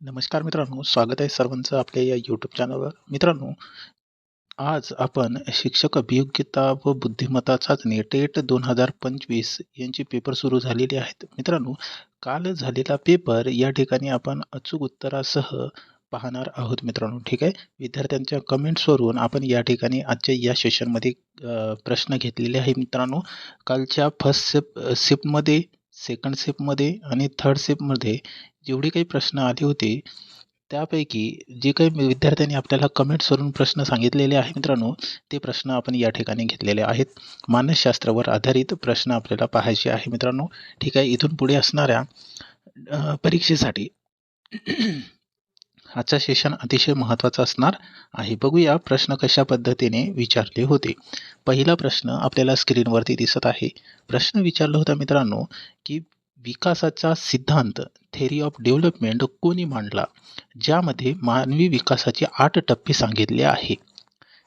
नमस्कार मित्रांनो स्वागत आहे सर्वांचं आपल्या या यूट्यूब चॅनलवर मित्रांनो आज आपण शिक्षक अभियोग्यता व बुद्धिमत्ता चाचणी टेट दोन हजार पंचवीस यांचे पेपर सुरू झालेले आहेत. मित्रांनो काल झालेला पेपर या ठिकाणी आपण अचूक उत्तरासह पाहणार आहोत मित्रांनो ठीक आहे? विद्यार्थ्यांच्या कमेंट्सवरून आपण या ठिकाणी आजच्या या सेशनमध्ये प्रश्न घेतलेले आहे मित्रांनो. कालच्या फर्स्ट सेप सेपमध्ये सेकंड सेपमध्ये आणि थर्ड सेपमध्ये जेवढे काही प्रश्न आले होते त्यापैकी जे काही विद्यार्थ्यांनी आपल्याला कमेंट्सवरून प्रश्न सांगितलेले आहे मित्रांनो ते प्रश्न आपण या ठिकाणी घेतलेले आहेत. मानसशास्त्रावर आधारित प्रश्न आपल्याला पाहायचे आहे मित्रांनो. ठीक आहे इथून पुढे असणाऱ्या परीक्षेसाठी आजचा सेशन अतिशय महत्त्वाचा असणार आहे. बघूया प्रश्न कशा पद्धतीने विचारले होते. पहिला प्रश्न आपल्याला स्क्रीनवरती दिसत आहे. प्रश्न विचारला होता मित्रांनो की विकासाचा सिद्धांत थेरी ऑफ डेव्हलपमेंट कोणी मांडला? ज्यामध्ये मानवी विकासाचे आठ टप्पे सांगितले आहे.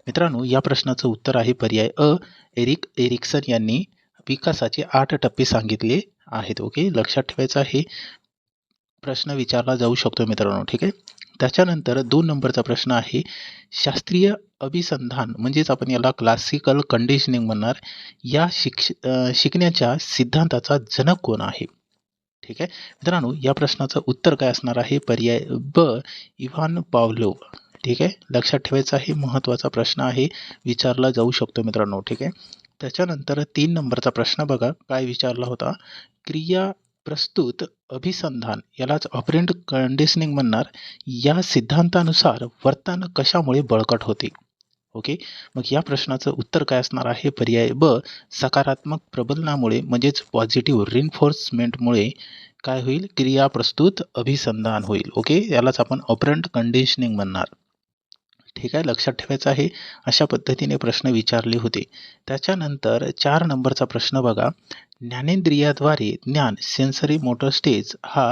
मित्रांनो या प्रश्नाचं उत्तर आहे पर्याय अ. एरिक एरिक्सन यांनी विकासाचे आठ टप्पे सांगितले आहेत. ओके लक्षात ठेवायचं आहे. प्रश्न विचारला जाऊ शकतो मित्रांनो ठीक आहे? त्याच्यानंतर दोन नंबरचा प्रश्न आहे. शास्त्रीय अभिसंधान म्हणजेच आपण याला क्लासिकल कंडिशनिंग म्हणणार या शिक्ष शिकण्याच्या सिद्धांताचा जनक कोण आहे? ठीक आहे? मित्रांनो या प्रश्नाचं उत्तर काय असणार आहे? पर्याय ब इव्हान पावलोव ठीक आहे? लक्षात ठेवायचं आहे महत्त्वाचा प्रश्न आहे. विचारला जाऊ शकतो मित्रांनो ठीक आहे? त्याच्यानंतर तीन नंबरचा प्रश्न बघा. काय विचारला होता? क्रिया प्रस्तुत अभिसंधान यालाच ऑपरेंट कंडिशनिंग म्हणणार. या सिद्धांतानुसार वर्तन कशामुळे बळकट होते? ओके? मग या प्रश्नाचं उत्तर काय असणार आहे? पर्याय ब सकारात्मक प्रबलनामुळे म्हणजेच पॉझिटिव्ह रिन्फोर्समेंटमुळे काय होईल? क्रिया प्रस्तुत अभिसंधान होईल. ओके? यालाच आपण ऑपरंट कंडिशनिंग म्हणणार. ठीक आहे? लक्षात ठेवायचं आहे? अशा पद्धतीने प्रश्न विचारले होते. त्याच्यानंतर चार नंबरचा प्रश्न बघा. ज्ञानेंद्रियाद्वारे ज्ञान सेन्सरी मोटर स्टेज हा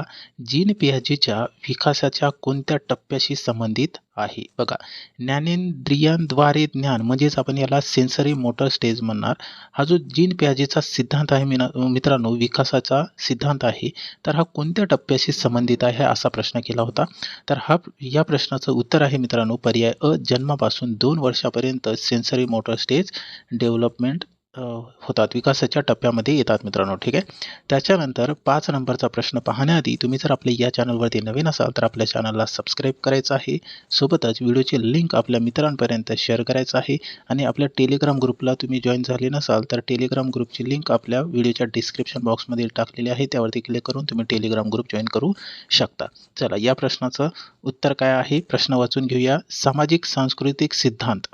जीन पियाजीच्या विकासाच्या कोणत्या टप्प्याशी संबंधित आहे? बघा ज्ञानेंद्रियांद्वारे ज्ञान म्हणजेच आपण याला सेन्सरी मोटर स्टेज म्हणणार. हा जो जीन पियाजीचा सिद्धांत आहे मिना मित्रांनो विकासाचा सिद्धांत आहे तर हा कोणत्या टप्प्याशी संबंधित आहे असा प्रश्न केला होता. तर हा या प्रश्नाचं उत्तर आहे मित्रांनो पर्याय अ जन्मापासून दोन वर्षापर्यंत सेन्सरी मोटर स्टेज डेव्हलपमेंट होतात विकासाच्या टप्प्यामध्ये येतात मित्रांनो ठीक आहे? त्याच्यानंतर पाच नंबरचा प्रश्न पाहण्याआधी तुम्ही जर आपल्या या चॅनलवरती नवीन असाल तर आपल्या चॅनलला सबस्क्राईब करायचं आहे. सोबतच व्हिडिओची लिंक आपल्या मित्रांपर्यंत शेअर करायचं आहे. आणि आपल्या टेलिग्राम ग्रुपला तुम्ही जॉईन झाले नसाल तर टेलिग्राम ग्रुपची लिंक आपल्या व्हिडिओच्या डिस्क्रिप्शन बॉक्समध्ये टाकलेली आहे. त्यावरती क्लिक करून तुम्ही टेलिग्राम ग्रुप जॉईन करू शकता. चला या प्रश्नाचं उत्तर काय आहे? प्रश्न वाचून घेऊया. सामाजिक सांस्कृतिक सिद्धांत.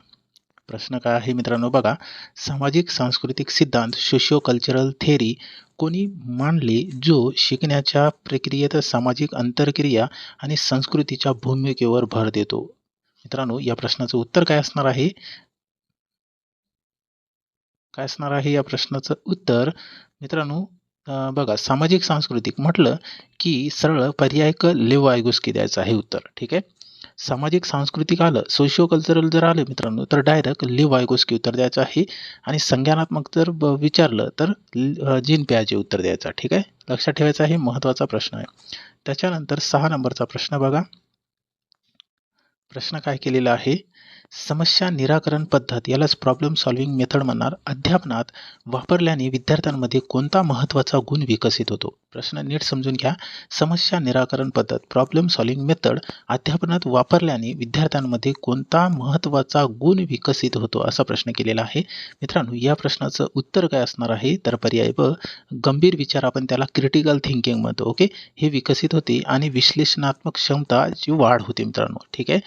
प्रश्न काय आहे मित्रांनो? बघा सामाजिक सांस्कृतिक सिद्धांत सोशिओ कल्चरल थेरी कोणी मांडले जो शिकण्याच्या प्रक्रियेत सामाजिक अंतरक्रिया आणि संस्कृतीच्या भूमिकेवर भर देतो? मित्रांनो या प्रश्नाचं उत्तर काय असणार आहे? काय असणार आहे या प्रश्नाचं उत्तर? मित्रांनो बघा सामाजिक सांस्कृतिक म्हटलं की सरळ पर्याय क लेव द्यायचं आहे उत्तर ठीक आहे? सामाजिक सांस्कृतिक आलं सोशिओ कल्चरल जर आलं मित्रांनो तर डायरेक्ट लिव्ह वायगोस्की उत्तर द्यायचं आहे. आणि संज्ञानात्मक जर ब- विचारलं तर जीन प्याजे उत्तर द्यायचं ठीक आहे? लक्षात ठेवायचं आहे महत्त्वाचा प्रश्न आहे. त्याच्यानंतर सहा नंबरचा प्रश्न बघा. प्रश्न काय केलेला आहे? समस्या निराकरण पद्धत यालाच प्रॉब्लेम सॉल्विंग मेथड म्हणणार. अध्यापनात वापरल्याने विद्यार्थ्यांमध्ये कोणता महत्त्वाचा गुण विकसित होतो? प्रश्न नीट समजून घ्या. समस्या निराकरण पद्धत प्रॉब्लेम सॉल्विंग मेथड अध्यापनात वापरल्याने विद्यार्थ्यांमध्ये कोणता महत्त्वाचा गुण विकसित होतो असा प्रश्न केलेला आहे. मित्रांनो या प्रश्नाचं उत्तर काय असणार आहे? तर पर्याय ब गंभीर विचार आपण त्याला क्रिटिकल थिंकिंग म्हणतो ओके हे विकसित होते आणि विश्लेषणात्मक क्षमताची वाढ होते मित्रांनो ठीक आहे?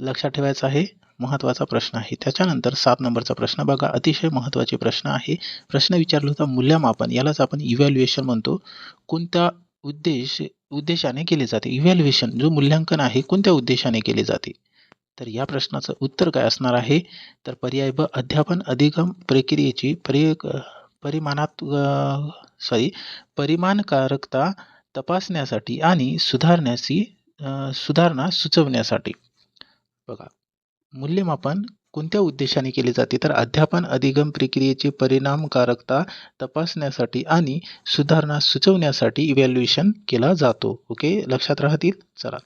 लक्षात ठेवायचं आहे. महत्त्वाचा प्रश्न आहे. त्याच्यानंतर सात नंबरचा प्रश्न बघा. अतिशय महत्त्वाचे प्रश्न आहे. प्रश्न विचारला होता मूल्यमापन. यालाच आपण इव्हॅल्युएशन म्हणतो. कोणत्या उद्देश उद्देशाने केले जाते? इव्हॅल्युएशन जो मूल्यांकन आहे कोणत्या उद्देशाने केले जाते? तर या प्रश्नाचं उत्तर काय असणार आहे? तर पर्याय ब अध्यापन अधिगम प्रक्रियेची परि परिमाणात सॉरी परिमाणकारकता तपासण्यासाठी आणि सुधारण्याची सुधारणा सुचवण्यासाठी. बघा. मूल्यमापन कोणत्या उद्देशाने केले जाते? तर अध्यापन अधिगम प्रक्रियेची परिणामकारकता तपासण्यासाठी आणि सुधारणा सुचवण्यासाठी इव्हॅल्युएशन केला जातो. ओके लक्षात राहतील चला.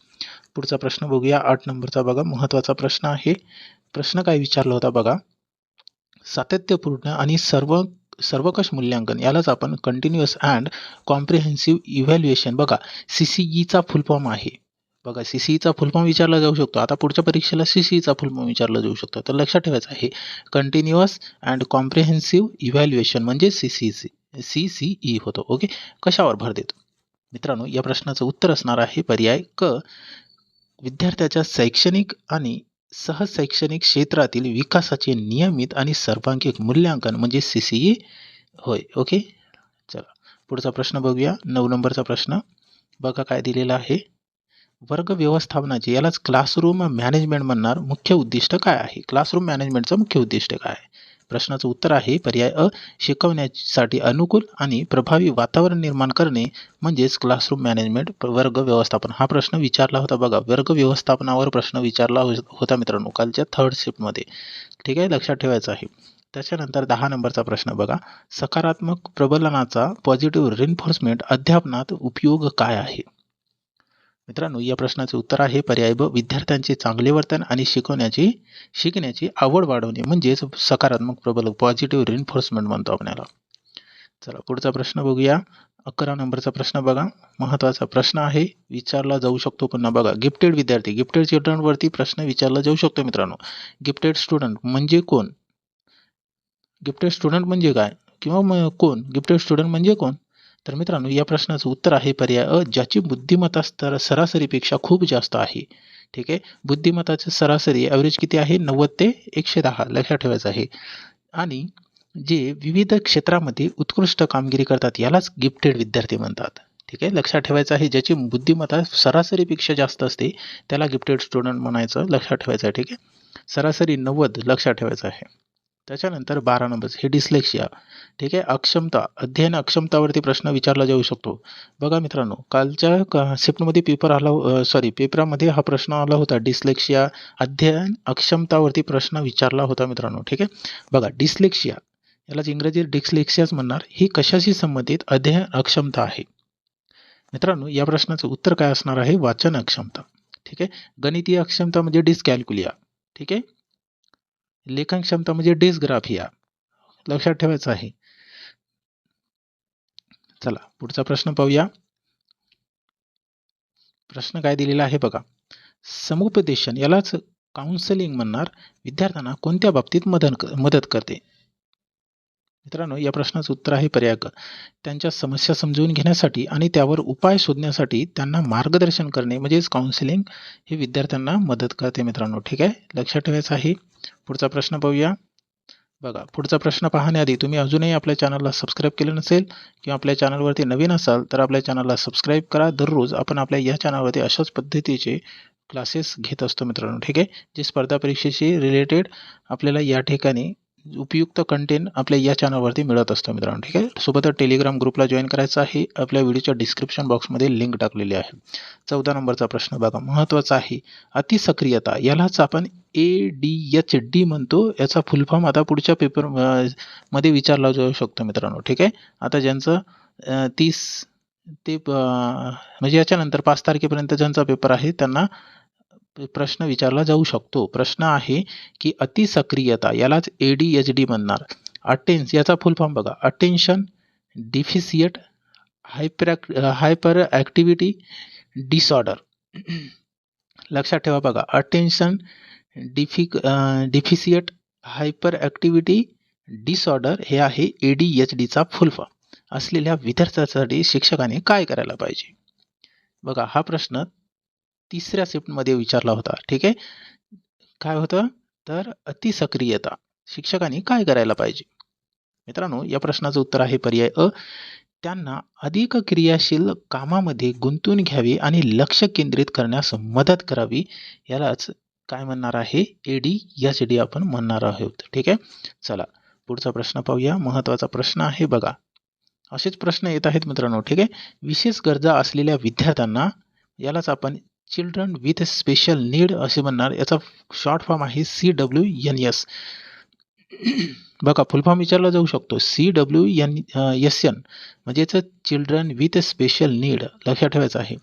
पुढचा प्रश्न बघूया. आठ नंबरचा बघा. महत्त्वाचा प्रश्न आहे. प्रश्न काय विचारला होता बघा? सातत्यपूर्ण आणि सर्व सर्वकष मूल्यांकन. यालाच आपण कंटिन्युअस अँड कॉम्प्रिहेन्सिव्ह इव्हॅल्युएशन बघा. सी सी ईचा फुल फॉर्म आहे. बघा सी सी ईचा फुल फॉर्म विचारला जाऊ शकतो. आता पुढच्या परीक्षेला सी सी ईचा फुल फॉर्म विचारला जाऊ शकतो. तर लक्षात ठेवायचं आहे कंटिन्युअस अँड कॉम्प्रिहेन्सिव्ह इव्हॅल्युएशन म्हणजे C C C C C E होतो. ओके कशावर भर देतो? मित्रांनो या प्रश्नाचं उत्तर असणार आहे पर्याय क विद्यार्थ्याच्या शैक्षणिक आणि सहशैक्षणिक क्षेत्रातील विकासाचे नियमित आणि सर्वांगिक मूल्यांकन म्हणजे सी सी ई होय. ओके चला पुढचा प्रश्न बघूया. नऊ नंबरचा प्रश्न. बघा काय दिलेला आहे. वर्ग व्यवस्थापनाचे यालाच क्लासरूम मॅनेजमेंट म्हणणार मुख्य उद्दिष्ट काय आहे? क्लासरूम मॅनेजमेंटचं मुख्य उद्दिष्ट काय? आहे प्रश्नाचं उत्तर आहे पर्याय अ शिकवण्यासाठी अनुकूल आणि प्रभावी वातावरण निर्माण करणे म्हणजेच क्लासरूम मॅनेजमेंट वर्ग व्यवस्थापन. हा प्रश्न विचारला होता बघा. वर्ग व्यवस्थापनावर प्रश्न विचारला हो, होता मित्रांनो कालच्या थर्ड शिफ्टमध्ये ठीक आहे? लक्षात ठेवायचं आहे. त्याच्यानंतर दहा नंबरचा प्रश्न बघा. सकारात्मक प्रबलनाचा पॉझिटिव्ह रिन्फोर्समेंट अध्यापनात उपयोग काय आहे? मित्रांनो या प्रश्नाचे उत्तर आहे पर्याय ब विद्यार्थ्यांचे चांगले वर्तन आणि शिकवण्याची शिकण्याची आवड वाढवणे म्हणजेच सकारात्मक प्रबल पॉझिटिव्ह रिन्फोर्समेंट म्हणतो आपण याला. चला पुढचा प्रश्न बघूया. अकरा नंबरचा प्रश्न बघा. महत्त्वाचा प्रश्न आहे विचारला जाऊ शकतो पुन्हा बघा. गिफ्टेड विद्यार्थी गिफ्टेड चिल्ड्रनवरती प्रश्न विचारला जाऊ शकतो मित्रांनो. गिफ्टेड स्टुडंट म्हणजे कोण? गिफ्टेड स्टुडंट म्हणजे काय? किंवा कोण? गिफ्टेड स्टुडंट म्हणजे कोण? तर मित्रांनो या प्रश्नाचं उत्तर आहे पर्याय अ ज्याची बुद्धिमत्ता स्तर सरासरीपेक्षा खूप जास्त आहे. ठीक आहे? बुद्धिमत्ताची सरासरी ॲव्हरेज किती आहे? नव्वद ते एकशे दहा. लक्षात ठेवायचं आहे. आणि जे विविध क्षेत्रामध्ये उत्कृष्ट कामगिरी करतात यालाच गिफ्टेड विद्यार्थी म्हणतात. ठीक आहे? लक्षात ठेवायचं आहे ज्याची बुद्धिमत्ता सरासरीपेक्षा जास्त असते त्याला गिफ्टेड स्टुडंट म्हणायचं लक्षात ठेवायचं आहे. ठीक आहे? सरासरी नव्वद लक्षात ठेवायचं आहे. त्याच्यानंतर बारा नंबर हे डिस्लेक्शिया ठीक आहे? अक्षमता अध्ययन अक्षमतावरती प्रश्न विचारला जाऊ शकतो. बघा मित्रांनो कालच्या क- शिफ्टमध्ये पेपर आला सॉरी पेपरामध्ये हा प्रश्न आला होता डिस्लेक्शिया अध्ययन अक्षमतावरती प्रश्न विचारला होता मित्रांनो ठीक आहे? बघा डिस्लेक्शिया यालाच इंग्रजीत डिस्लेक्शियाच म्हणणार ही कशाशी संबंधित अध्ययन अक्षमता आहे? मित्रांनो या प्रश्नाचं उत्तर काय असणार आहे? वाचन अक्षमता ठीक आहे? गणितीय अक्षमता म्हणजे डिस्कॅल्क्युलिया ठीक आहे? लेखन क्षमता म्हणजे डिस्ग्राफिया लक्षात ठेवायचं आहे. चला पुढचा प्रश्न पाहूया. प्रश्न काय दिलेला आहे बघा. समुपदेशन यालाच काउन्सिलिंग म्हणणार. विद्यार्थ्यांना कोणत्या बाबतीत मदत मदत करते? मित्रांनो या प्रश्नाचं उत्तर आहे पर्याय क. त्यांच्या समस्या समजून घेण्यासाठी आणि त्यावर उपाय शोधण्यासाठी त्यांना मार्गदर्शन करणे म्हणजेच काउन्सिलिंग हे विद्यार्थ्यांना मदत करते मित्रांनो. ठीक आहे? लक्षात ठेवायचं आहे. पुढचा प्रश्न पाहूया. बघा पुढचा प्रश्न पाहण्याआधी तुम्ही अजूनही आपल्या चॅनलला सबस्क्राईब केलं नसेल किंवा आपल्या चॅनलवरती नवीन असाल तर आपल्या चॅनलला सबस्क्राईब करा. दररोज आपण आपल्या या चॅनलवरती अशाच पद्धतीचे क्लासेस घेत असतो मित्रांनो. ठीक आहे? जे स्पर्धा परीक्षेशी रिलेटेड आपल्याला या ठिकाणी उपयुक्त कंटेंट आपल्या या चॅनलवरती मिळत असतं मित्रांनो ठीक आहे? सोबतच टेलिग्राम ग्रुपला जॉईन करायचं आहे. आपल्या व्हिडिओच्या डिस्क्रिप्शन बॉक्समध्ये लिंक टाकलेली आहे. चौदा नंबरचा प्रश्न बघा. महत्त्वाचा आहे अतिसक्रियता यालाच आपण ए डी एच डी म्हणतो. याचा फुल फॉर्म आता पुढच्या पेपरमध्ये विचारला जाऊ शकतो मित्रांनो ठीक आहे? आता ज्यांचं तीस ते म्हणजे याच्यानंतर पाच तारखेपर्यंत ज्यांचा पेपर आहे त्यांना प्रश्न विचारला जाऊ शकतो. प्रश्न आहे की अतिसक्रियता यालाच ए डी एच डी म्हणणार. अटेन्स याचा फुल फॉर्म बघा. Attention deficit hyper hyper activity disorder लक्षात ठेवा बघा. अटेन्शन डिफिक डिफिसिएट हायपर ॲक्टिव्हिटी डिसऑर्डर हे आहे ए डी एच डीचा फुल फॉर्म असलेल्या विद्यार्थ्यासाठी शिक्षकाने काय करायला पाहिजे? बघा हा प्रश्न तिसऱ्या शिफ्टमध्ये विचारला होता. ठीक आहे? काय होतं? तर अतिसक्रियता. शिक्षकांनी काय करायला पाहिजे? मित्रांनो या प्रश्नाचं उत्तर आहे पर्याय अ. त्यांना अधिक क्रियाशील कामामध्ये गुंतून घ्यावे आणि लक्ष केंद्रित करण्यास मदत करावी यालाच काय म्हणणार आहे? ए डी एच डी आपण म्हणणार आहोत. ठीक आहे? चला पुढचा प्रश्न पाहूया. महत्त्वाचा प्रश्न आहे बघा. असेच प्रश्न येत आहेत मित्रांनो. ठीक आहे? विशेष गरजा असलेल्या विद्यार्थ्यांना यालाच आपण चिल्ड्रन विथ स्पेशल नीड असे म्हणणार. याचा शॉर्ट फॉर्म आहे सी डब्ल्यू एन एस बघा फुल फॉर्म विचारला जाऊ शकतो. C W N S N म्हणजे याचं चिल्ड्रन विथ स्पेशल नीड लक्षात ठेवायचं आहे.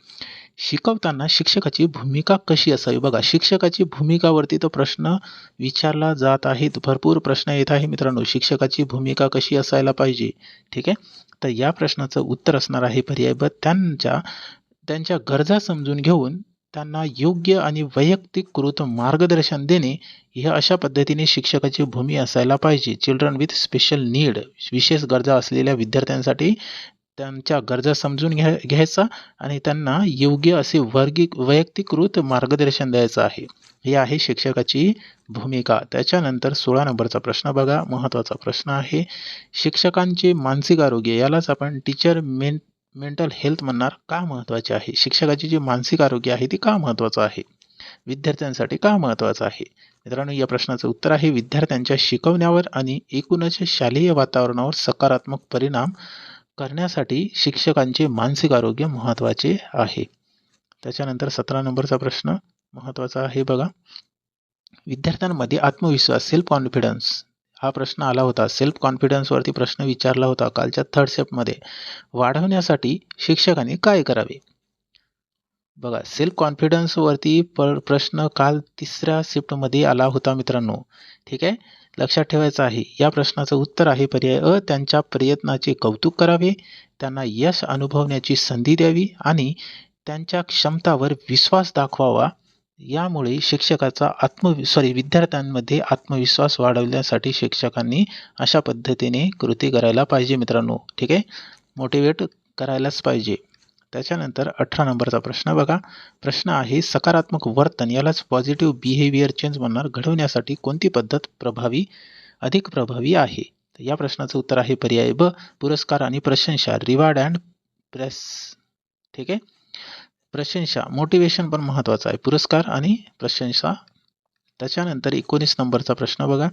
शिकवताना शिक्षकाची भूमिका कशी असावी? बघा शिक्षकाची भूमिकावरती तो प्रश्न विचारला जात आहे भरपूर प्रश्न येत आहे मित्रांनो. शिक्षकाची भूमिका कशी असायला पाहिजे? ठीक आहे? तर या प्रश्नाचं उत्तर असणार आहे पर्याय. ब त्यांच्या त्यांच्या गरजा समजून घेऊन त्यांना योग्य आणि वैयक्तिकृत मार्गदर्शन देणे हे अशा पद्धतीने शिक्षकाची भूमी असायला पाहिजे. चिल्ड्रन विथ स्पेशल नीड विशेष गरजा असलेल्या विद्यार्थ्यांसाठी त्यांच्या गरजा समजून घ्या घ्यायचा आणि त्यांना योग्य असे वर्गी वैयक्तिकृत मार्गदर्शन द्यायचं आहे. ही आहे शिक्षकाची भूमिका. त्याच्यानंतर सोळा नंबरचा प्रश्न बघा. महत्त्वाचा प्रश्न आहे. शिक्षकांचे मानसिक आरोग्य यालाच आपण टीचर मेन मेंटल हेल्थ म्हणणार का महत्त्वाचे आहे? शिक्षकाची जी मानसिक आरोग्य आहे ती का महत्त्वाचं आहे? विद्यार्थ्यांसाठी का महत्त्वाचं आहे? मित्रांनो या प्रश्नाचं उत्तर आहे विद्यार्थ्यांच्या शिकवण्यावर आणि एकूणच शालेय वातावरणावर सकारात्मक परिणाम करण्यासाठी शिक्षकांचे मानसिक आरोग्य महत्त्वाचे आहे. त्याच्यानंतर सतरा नंबरचा प्रश्न महत्त्वाचा आहे बघा. विद्यार्थ्यांमध्ये आत्मविश्वास सेल्फ कॉन्फिडन्स हा प्रश्न आला होता. सेल्फ कॉन्फिडन्सवरती प्रश्न विचारला होता कालच्या थर्ड स्टेपमध्ये वाढवण्यासाठी शिक्षकांनी काय करावे? बघा सेल्फ कॉन्फिडन्सवरती पर प्रश्न काल तिसऱ्या शिफ्टमध्ये आला होता मित्रांनो. ठीक आहे? लक्षात ठेवायचं आहे. या प्रश्नाचं उत्तर आहे पर्याय अ. त्यांच्या प्रयत्नाचे कौतुक करावे त्यांना यश अनुभवण्याची संधी द्यावी आणि त्यांच्या क्षमतावर विश्वास दाखवावा. यामुळे शिक्षकाचा आत्म सॉरी विद्यार्थ्यांमध्ये आत्मविश्वास वाढवण्यासाठी शिक्षकांनी अशा पद्धतीने कृती करायला पाहिजे मित्रांनो. ठीक आहे? मोटिवेट करायलाच पाहिजे. त्याच्यानंतर अठरा नंबरचा प्रश्न बघा. प्रश्न आहे सकारात्मक वर्तन यालाच पॉझिटिव्ह बिहेवियर चेंज म्हणणार. घडवण्यासाठी कोणती पद्धत प्रभावी अधिक प्रभावी आहे? तर या प्रश्नाचं उत्तर आहे पर्याय ब पुरस्कार आणि प्रशंसा रिवार्ड अँड प्रेस ठीक आहे? प्रशंसा. मोटिवेशन पण महत्त्वाचं आहे. पुरस्कार आणि प्रशंसा. त्याच्यानंतर एकोणीस नंबरचा प्रश्न बघा.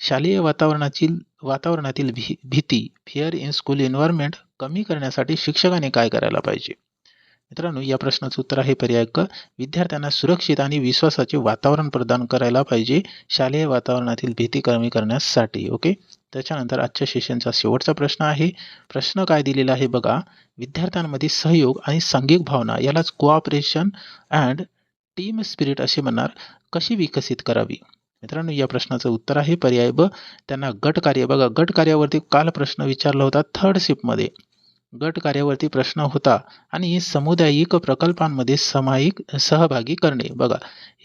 शालेय वातावरणातील वातावरणातील भी भीती फिअर इन स्कूल एन्व्हायरमेंट कमी करण्यासाठी शिक्षकाने काय करायला पाहिजे? मित्रांनो या प्रश्नाचं उत्तर आहे पर्याय क. विद्यार्थ्यांना सुरक्षित आणि विश्वासाचे वातावरण प्रदान करायला पाहिजे शालेय वातावरणातील भीती कमी करण्यासाठी ओके? त्याच्यानंतर आजच्या सेशनचा शेवटचा प्रश्न आहे. प्रश्न काय दिलेला आहे बघा. विद्यार्थ्यांमध्ये सहयोग आणि सांघिक भावना यालाच कोऑपरेशन अँड टीम स्पिरिट असे म्हणणार. कशी विकसित करावी? मित्रांनो या प्रश्नाचं उत्तर आहे पर्याय ब. त्यांना गट कार्य बघा गट कार्यावरती काल प्रश्न विचारला होता थर्ड शिफ्टमध्ये गट कार्यावरती प्रश्न होता आणि समुदायिक प्रकल्पांमध्ये सामायिक सहभागी करणे. बघा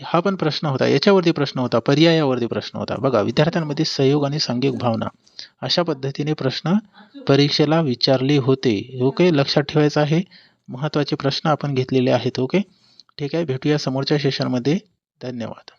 हा पण प्रश्न होता याच्यावरती प्रश्न होता पर्यायावरती प्रश्न होता. बघा विद्यार्थ्यांमध्ये सहयोग आणि सांघिक भावना अशा पद्धतीने प्रश्न परीक्षेला विचारले होते. ओके लक्षात ठेवायचं आहे. महत्त्वाचे प्रश्न आपण घेतलेले आहेत ओके? ठीक आहे भेटूया समोरच्या सेशनमध्ये धन्यवाद.